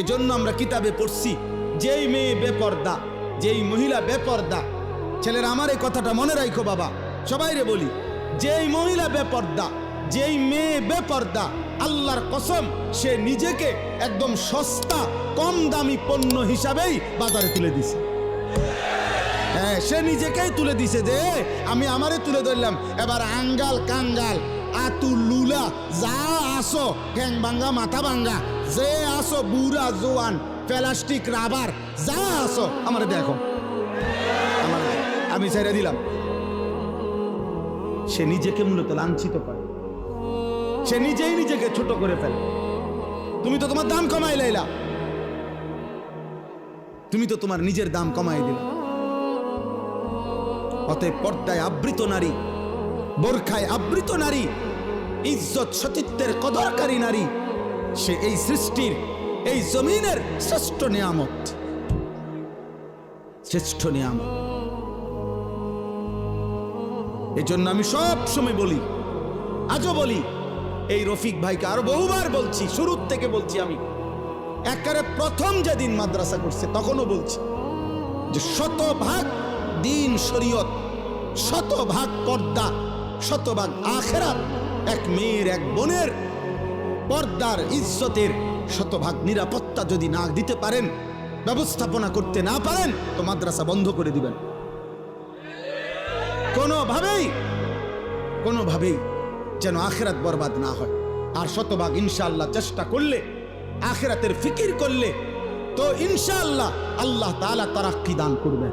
এজন্য আমরা কিতাবে পড়ছি, যেই মেয়ে বেপর্দা, যেই মহিলা বেপর্দা। ছেলের, আমার এই কথাটা মনে রাখো বাবা। সবাই রে বলি, যেই মহিলা বেপর্দা, যেই মেয়ে বেপর্দা, আল্লাহর কসম, সে নিজেকে একদম সস্তা, কম দামি পণ্য হিসাবেই বাজারে তুলে দিছে। হ্যাঁ সে নিজেকেই তুলে দিছে যে, আমি আমারে তুলে ধরলাম। এবার আঙ্গাল কাঙ্গাল আতু লুলা যা আসো ঠ্যাং ভাঙ্গা মাথা ভাঙ্গা যে আসো বুড়া, জোয়ান, প্লাস্টিক, রাবার, যা আসো আমারে দেখো। আমি ছেড়ে দিলাম। সে নিজেকে মূলত লাঞ্ছিত করে। সে নিজেই নিজেকে ছোট করে ফেলে। তুমি তো তোমার দাম কমাই লাইলা। তুমি তো তোমার নিজের দাম কমাই দিলা। অতএব পর্দায় আবৃত নারী বোরখায় আবৃত নারী, ইজ্জত সতীত্বের কদরকারী নারী, সে এই সৃষ্টির, এই জমিনের শ্রেষ্ঠ নিয়ামত। শ্রেষ্ঠ নিয়ামত। এজন্য আমি সব সময় বলি, আজও বলি, এই রফিক ভাইকে আরও বহুবার বলছি, শুরুর থেকে বলছি আমি একারে প্রথম যেদিন মাদ্রাসা করছে, তখনও বলছি যে শতভাগ দিন শরীয়ত, শতভাগ পর্দা শতভাগ আখেরাত, এক মেয়ের, এক বোনের পর্দার ইজ্জতের শতভাগ নিরাপত্তা যদি না দিতে পারেন, ব্যবস্থাপনা করতে না পারেন, তো মাদ্রাসা বন্ধ করে দিবেন। কোনোভাবেই কোনোভাবেই যেন আখেরাত বরবাদ না হয়। আর শতভাগ ইনশাআল্লাহ চেষ্টা করলে, আখেরাতের ফিকির করলে, তো ইনশাআল্লাহ আল্লাহ তাআলা তারাক্কি দান করবেন।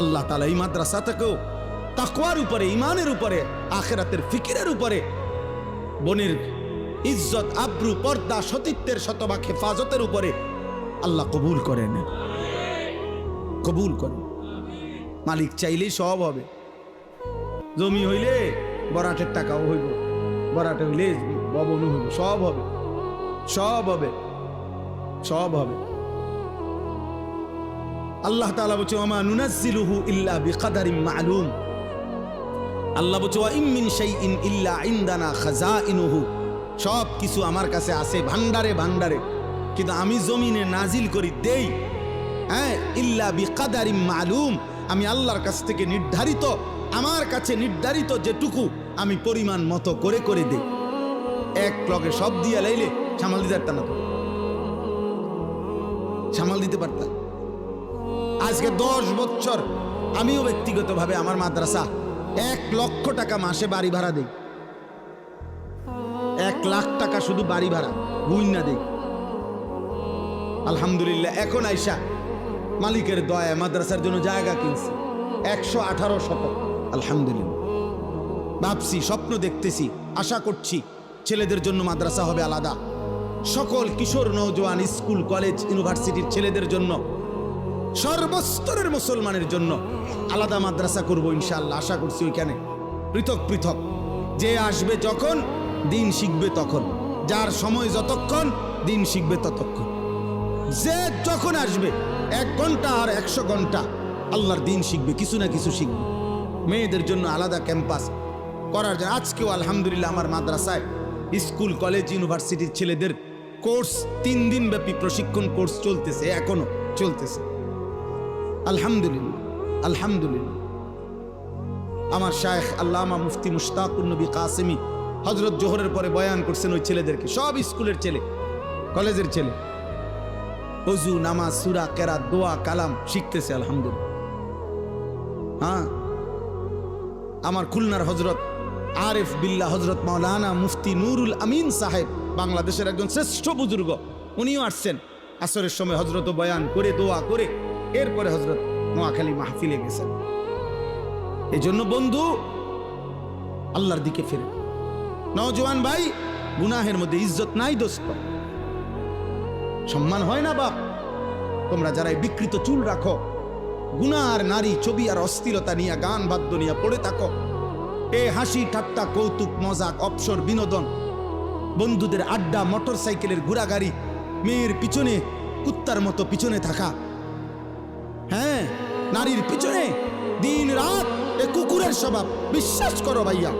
আল্লাহ তালা এই মাদ্রাসা থেকেও তাকওয়ার উপরে ইমানের উপরে, আখেরাতের ফিকিরের উপরে। বনের ইজ্জত, আব্রু, পর্দা, সতীত্বের শতভাগ হেফাজতের উপরে আল্লাহ কবুল করেন। কবুল করেন। মালিক চাইলেই সব হবে। জমি হইলে বরাটের টাকাও হইব। বরাটে হইলে ভবনও হইব, সব হবে। সব হবে। সব হবে। আল্লাহ তাআলা বলছে ওমা নুনাজ্জিলুহু ইল্লা বিকাদারিম মালুম। আল্লাহ বলছে ওয়া ইম মিন শাইইন ইল্লা খাজাইনুহু। সব কিছু আমার কাছে আছে ভান্ডারে ভান্ডারে কিন্তু আমি জমিনে নাজিল করি দেই হ্যাঁ ইল্লা বিকাদারিম মালুম। আমি আল্লাহর কাছ থেকে নির্ধারিত, আমার কাছে নির্ধারিত যেটুকু আমি পরিমাণ মতো করে করে দেই। এক লগে সব দিয়া লাইলে সামাল দিতে পারতাম না সামাল দিতে পারতাম? আজকে দশ বছর আমিও ব্যক্তিগতভাবে আমার মাদ্রাসা এক লক্ষ টাকা মাসে বাড়ি ভাড়া দেই। এক লাখ টাকা শুধু বাড়ি ভাড়া গুইনা দেই। আলহামদুলিল্লাহ, এখন আইসা মালিকের দয়া মাদ্রাসার জন্য জায়গা কিনছি, একশো আঠারো শতক আলহামদুলিল্লাহ। ভাবছি, স্বপ্ন দেখতেছি, আশা করছি ছেলেদের জন্য মাদ্রাসা হবে আলাদা। সকল কিশোর নৌজওয়ান স্কুল, কলেজ, ইউনিভার্সিটির ছেলেদের জন্য সর্বস্তরের মুসলমানের জন্য আলাদা মাদ্রাসা করব ইনশাল্লাহ আশা করছি ওইখানে। পৃথক পৃথক। যে আসবে যখন, দিন শিখবে তখন। যার সময় যতক্ষণ, দিন শিখবে ততক্ষণ। যে যখন আসবে, এক ঘণ্টা আর একশো ঘণ্টা আল্লাহর দিন শিখবে, কিছু না কিছু শিখবে। মেয়েদের জন্য আলাদা ক্যাম্পাস করার জন্য। আজকেও আলহামদুলিল্লাহ আমার মাদ্রাসায় স্কুল, কলেজ, ইউনিভার্সিটির ছেলেদের কোর্স, তিন দিন ব্যাপী প্রশিক্ষণ কোর্স চলতেছে, এখনও চলতেছে। আলহামদুলিল্লাহ আলহামদুলিল্লাহ। আমার শায়েখ আল্লামা মুফতি মুশতাকুর নবী কাসেমি হজরত জোহরের পরে বয়ান করছেন ওই ছেলেদেরকে, সব স্কুলের ছেলে, কলেজের ছেলে। অজু নামাজ, সুরা কেরা দোয়া, কালাম শিখতেছে, আলহামদুলিল্লাহ। হ্যাঁ? আমার খুলনার হজরত আরেফ বিল্লাহ হজরত মাওলানা মুফতি নুরুল আমিন সাহেব, বাংলাদেশের একজন শ্রেষ্ঠ বুজুর্গ, উনিও আসছেন। আসরের সময় হজরত বয়ান করে, দোয়া করে এরপরে হজরত নোয়াখালী মাহফিলে গেছেন। এই জন্য বন্ধু, আল্লাহর দিকে ফিরে। নওজোয়ান ভাই, গুনাহের মধ্যে ইজ্জত নাই দোস্ত। সম্মান হয় না বাপ। তোমরা যারা বিকৃত চুল রাখো গুনা আর নারী ছবি আর অস্থিরতা নিয়ে গান বাদ্য নিয়ে পড়ে থাকো। এ হাসি, ঠাট্টা, কৌতুক, মজাক অপসর বিনোদন। বন্ধুদের আড্ডা মোটর সাইকেলের ঘোরাগাড়ি মেয়ের পিছনে, কুত্তার মতো পিছনে থাকা। নারীর পিছনে দিন রাত এ কুকুরের স্বভাব। বিশ্বাস করো ভাইয়া।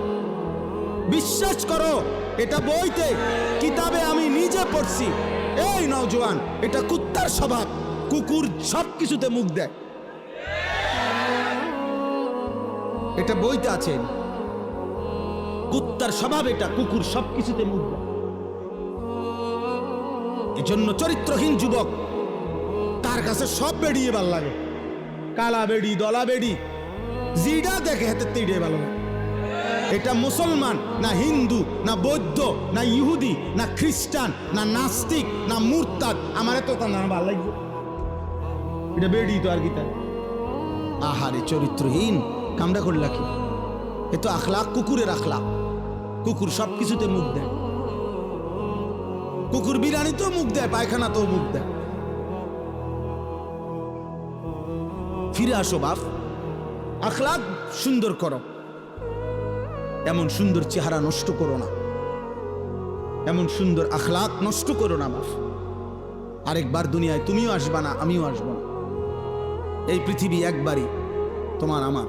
বিশ্বাস করো, এটা বইতে, কিতাবে আমি নিজে পড়ছি। এই নওজোয়ান এটা কুত্তার স্বভাব। কুকুর সব কিছুতে মুখ দেয়। এটা বইতে আছে। কুত্তার স্বভাব এটা, কুকুর সব কিছুতে মুখ দেয়। এজন্য চরিত্রহীন যুবক, তার কাছে সব বেড়িয়ে ভালো লাগে। কালা বেড়ি দলা বেড়ি জিডা দেখে হাতে তিড়ে ভালো এটা মুসলমান, না হিন্দু, না বৌদ্ধ, না ইহুদি, না খ্রিস্টান, না নাস্তিক, না মুরতাদ। আমার তো তার নাম ভালো লাগছে এটা বেড়ি তো আর কি তার? আহারে চরিত্রহীন, কামড়া করলা কি? এ তো আখলাক, কুকুরের আখলাক। কুকুর সব কিছুতে মুখ দেয়। কুকুর বিরিয়ানি তো মুখ দেয় পায়খানা তো মুখ দেয়। ফিরে আসো, বাপ। আখলাক সুন্দর করো। এমন সুন্দর চেহারা নষ্ট করো না। এমন সুন্দর আখলাক নষ্ট করো না, বাপ। আরেকবার দুনিয়ায় তুমিও আসবা না, আমিও আসব না। এই পৃথিবী একবারই তোমার আমার।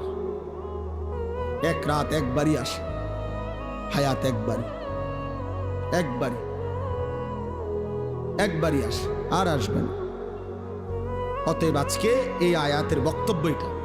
এক রাত একবারই আসে, হায়াত একবারই। একবারই। একবারই আসে, আর আসবে না। অতএব আজকে এই আয়াতের বক্তব্য এটা।